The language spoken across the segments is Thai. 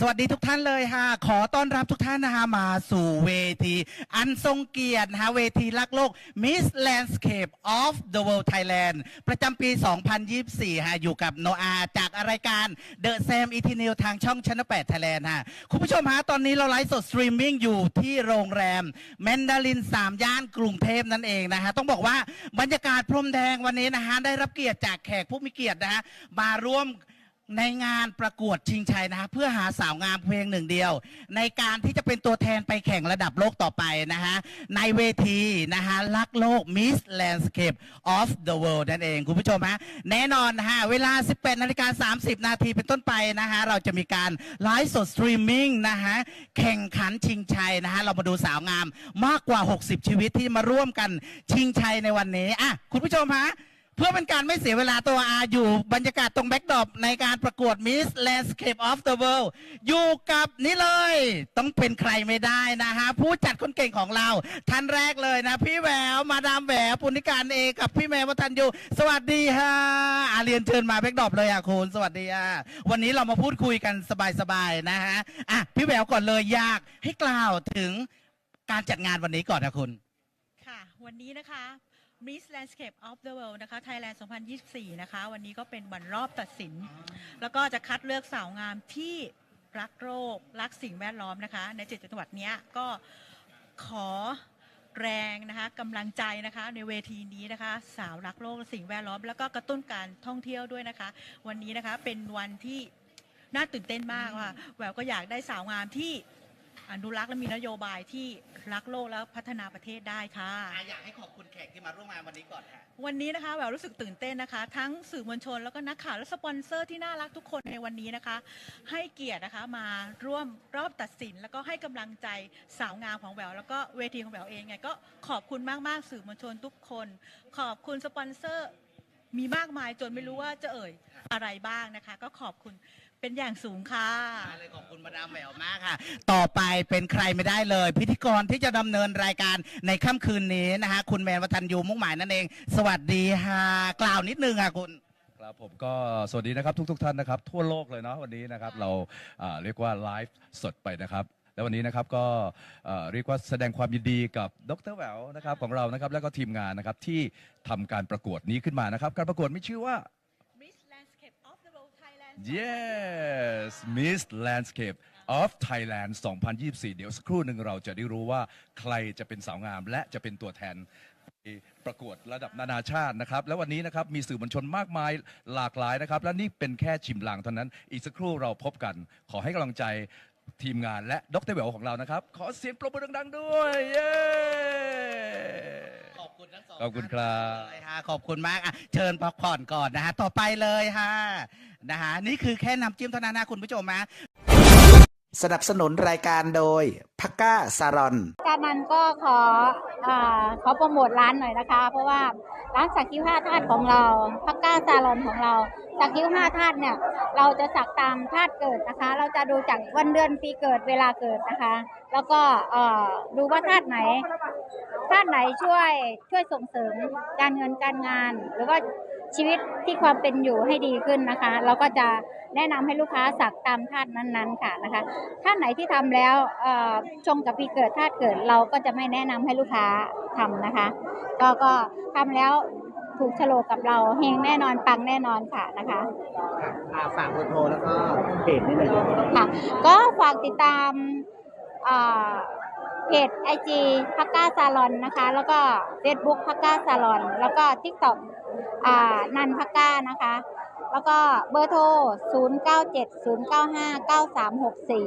สวัสดีทุกท่านเลยค่ะ ขอต้อนรับทุกท่านนะคะมาสู่เวที อันทรงเกียรตินะคะเวทีลักโลก Miss Landscape of the World Thailand ประจำปี 2024ฮะอยู่กับโนอาจากรายการ The Sam e t i n e w ทางช่องชั้น8 Thailand ฮะคุณผู้ชมฮะตอนนี้เราไลฟ์สดสตรีมมิ่งอยู่ที่โรงแรมแมนดาริน 3 ย่านกรุงเทพนั่นเองนะฮะต้องบอกว่าบรรยากาศพรมแดงวันนี้นะฮะได้รับเกียรติจากแขกผู้มีเกียรตินะฮะมาร่วม ในงานประกวดชิงชัยนะฮะเพื่อหาสาวงามเพียงหนึ่งเดียว ในการที่จะเป็นตัวแทนไปแข่งระดับโลกต่อไปนะฮะในเวทีนะฮะลักโลก Miss Landscape of the World นั่นเอง คุณผู้ชมฮะแน่นอนนะฮะเวลา 18นาฬิกา30 นาทีเป็นต้นไปนะฮะเราจะมีการไลฟ์สดสตรีมมิ่งนะฮะแข่งขันชิงชัยนะฮะเรามาดูสาวงามมากกว่า 60 ชีวิตที่มาร่วมกันชิงชัยในวันนี้อะคุณผู้ชมฮะ เพื่อเป็นการไม่เสียเวลาตัวอาอยู่บรรยากาศตรงแบ็กดรอปในการประกวด Miss Landscape of the World อยู่กับนี่เลย ต้องเป็นใครไม่ได้นะฮะ ผู้จัดคนเก่งของเรา ท่านแรกเลยนะ พี่แหวว มาดามแหววปุณิการเอกับพี่แมววัฒนยูสวัสดีฮะอาเรียนเชิญมาแบ็กดรอปเลยอะคุณสวัสดีอะวันนี้เรามาพูดคุยกันสบายๆนะฮะอะพี่แหววก่อนเลยอยากให้กล่าวถึงการจัดงานวันนี้ก่อนนะคุณ วันนี้นะคะ Miss Landscape of the World นะคะ Thailand 2024 นะคะ วันนี้ก็เป็นวันรอบตัดสิน แล้วก็จะคัดเลือกสาวงามที่รักโรครักสิ่งแวดล้อมนะคะ ในเจ็ดจังหวัดนี้ก็ขอแรงนะคะกำลังใจนะคะในเวทีนี้นะคะ สาวรักโลกและสิ่งแวดล้อม แล้วก็กระตุ้นการท่องเที่ยวด้วยนะคะ วันนี้นะคะเป็นวันที่น่าตื่นเต้นมากค่ะแหววก็อยากได้สาวงามที่ อนุรักษ์และมีนโยบายที่รักโลกและพัฒนาประเทศได้ค่ะอยากให้ขอบคุณแขกที่มาร่วมงานวันนี้ก่อนค่ะ วันนี้นะคะแหววรู้สึกตื่นเต้นนะคะ ทั้งสื่อมวลชนแล้วก็นักข่าวและสปอนเซอร์ที่น่ารักทุกคนในวันนี้นะคะ ให้เกียรตินะคะมาร่วมรอบตัดสิน แล้วก็ให้กำลังใจสาวงามของแหววแล้วก็เวทีของแหววเองไงก็ขอบคุณมาก ๆ สื่อมวลชนทุกคน ขอบคุณสปอนเซอร์มีมากมายจนไม่รู้ว่าจะเอ่ยอะไรบ้างนะคะ ก็ขอบคุณ เป็นอย่างสูงค่ะ เลยขอบคุณมาดามแหววมากค่ะ ต่อไปเป็นใครไม่ได้เลย พิธีกรที่จะดำเนินรายการในค่ำคืนนี้นะคะ คุณแมนวัฒนยูมุ่งหมายนั่นเอง สวัสดีค่ะ กล่าวนิดนึงค่ะคุณ ครับผมก็สวัสดีนะครับทุกๆทท่านนะครับ ทั่วโลกเลยเนาะวันนี้นะครับเราอ่าเรียกว่าไลฟ์สดไปนะครับ แล้ววันนี้นะครับก็เอ่อเรียกว่าแสดงความยินดีกับดรแหววนะครับของเรานะครับแล้วก็ทีมงานนะครับที่ทำการประกวดนี้ขึ้นมานะครับ การประกวดมีชื่อว่า Miss Landscape of the World Thailand Yes Miss Landscape of Thailand 2024 เดี๋ยวสักครู่หนึ่งเราจะได้รู้ว่าใครจะเป็นสาวงาม และจะเป็นตัวแทนไปประกวดระดับนานาชาตินะครับ แล้ววันนี้นะครับมีสื่อมวลชนมากมายหลากหลายนะครับ และนี่เป็นแค่ชิมลางเท่านั้น อีกสักครู่เราพบกัน ขอให้กำลังใจทีมงานและดรเวลของเรานะครับ ขอเสียงปรบมือดังๆด้วยเย้ขอบคุณทั้งสองขอบคุณครับเลยค่ะขอบคุณมากอะเชิญพักผ่อนก่อนนะฮะต่อไปเลยค่ะ นะฮะนี่คือแค่น้ำจิ้มเท่านั้นนะคุณผู้ชมนะสนับสนุนรายการโดยพักก้าซารอนจากนั้นก็ขออาขอโปรโมทร้านหน่อยนะคะ เพราะว่าร้านสักคิ้วห้าธาตุของเราพักก้าซาลอนของเราสักคิ้วห้าธาตุเนี่ยเราจะสักตามธาตุเกิดนะคะ เราจะดูจากวันเดือนปีเกิดเวลาเกิดนะคะ แล้วก็เอ่อดูว่าธาตุไหนธาตุไหนช่วยช่วยส่งเสริมการเงินการงาน หรือว่า ชีวิตที่ความเป็นอยู่ให้ดีขึ้นนะคะ เราก็จะแนะนำให้ลูกค้าสักตามธาตุนั้นๆค่ะนะคะท่านไหนที่ทำแล้วเอ่อชงกับปีเกิดธาตุเกิดเราก็จะไม่แนะนำให้ลูกค้าทำนะคะ ก็ก็ทำแล้วถูกโฉลกกับเราเฮงแน่นอนปังแน่นอนค่ะนะคะฝากเบอร์โทรแล้วก็เพจนิดนึงค่ะ ก็ฝากติดตามอ่า เพจไอจีพักก้าซาลอนนะคะ แล้วก็ Facebook พักก้าซาลอน แล้วก็ TikTok อ่านันพักก้านะคะ แล้วก็เบอร์โทร 0 9 7 0 9 5 9 3 6 4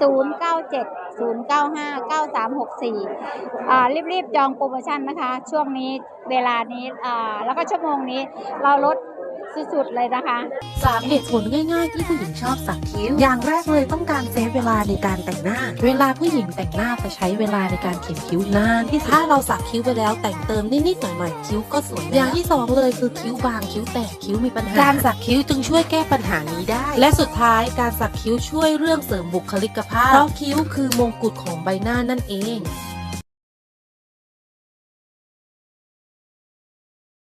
0 9 7 0 9 5 9 3 6 4อ่ารีบ ๆ จองโปรโมชั่นนะคะ ช่วงนี้เวลานี้อ่าแล้วก็ชั่วโมงนี้เราลด สุดๆเลยนะคะสามเหตุผลง่ายๆ ที่ผู้หญิงชอบสักคิ้ว อย่างแรกเลยต้องการเซฟเวลาในการแต่งหน้า เวลาผู้หญิงแต่งหน้าจะใช้เวลาในการเขียนคิ้วนาน ที่ถ้าเราสักคิ้วไปแล้วแต่งเติมนิดๆหน่อยๆคิ้วก็สวย อย่างที่สองเลยคือคิ้วบางคิ้วแตกคิ้วมีปัญหา การสักคิ้วจึงช่วยแก้ปัญหานี้ได้ และสุดท้ายการสักคิ้วช่วยเรื่องเสริมบุคลิกภาพ เพราะคิ้วคือมงกุฎของใบหน้านั่นเอง